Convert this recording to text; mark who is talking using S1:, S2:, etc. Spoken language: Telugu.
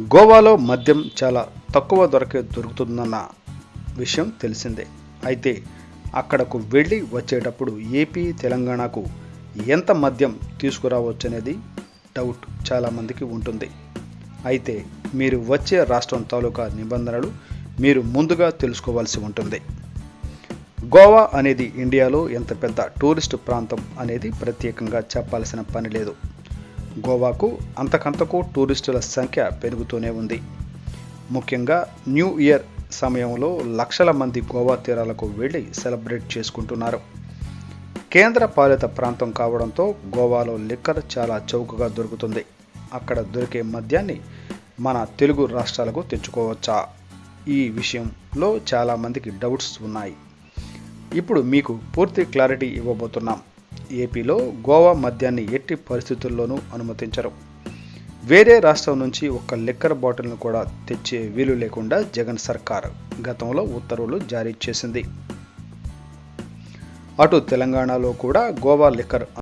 S1: గోవాలో మద్యం చాలా తక్కువ ధరకే దొరుకుతుందన్న విషయం తెలిసిందే. అయితే అక్కడకు వెళ్ళి వచ్చేటప్పుడు ఏపీ తెలంగాణకు ఎంత మద్యం తీసుకురావచ్చనేది డౌట్ చాలామందికి ఉంటుంది. అయితే మీరు వచ్చే రాష్ట్రం తాలూకా నిబంధనలు మీరు ముందుగా తెలుసుకోవాల్సి ఉంటుంది. గోవా అనేది ఇండియాలో ఎంత పెద్ద టూరిస్ట్ ప్రాంతం అనేది ప్రత్యేకంగా చెప్పాల్సిన పని లేదు. గోవాకు అంతకంతకు టూరిస్టుల సంఖ్య పెరుగుతూనే ఉంది. ముఖ్యంగా న్యూ ఇయర్ సమయంలో లక్షల మంది గోవా తీరాలకు వెళ్ళి సెలబ్రేట్ చేసుకుంటున్నారు. కేంద్ర పాలిత ప్రాంతం కావడంతో గోవాలో లిక్కర్ చాలా చౌకగా దొరుకుతుంది. అక్కడ దొరికే మద్యాన్ని మన తెలుగు రాష్ట్రాలకు తెచ్చుకోవచ్చా? ఈ విషయంలో చాలామందికి డౌట్స్ ఉన్నాయి. ఇప్పుడు మీకు పూర్తి క్లారిటీ ఇవ్వబోతున్నాం. ఏపీలో గోవా మద్యాన్ని ఎట్టి పరిస్థితుల్లోనూ అనుమతించరు. వేరే రాష్ట్రం నుంచి ఒక్క లిక్కర్ బాటిల్ను కూడా తెచ్చే వీలు లేకుండా జగన్ సర్కార్ గతంలో ఉత్తర్వులు జారీ చేసింది. అటు తెలంగాణలో కూడా గోవా లిక్కర్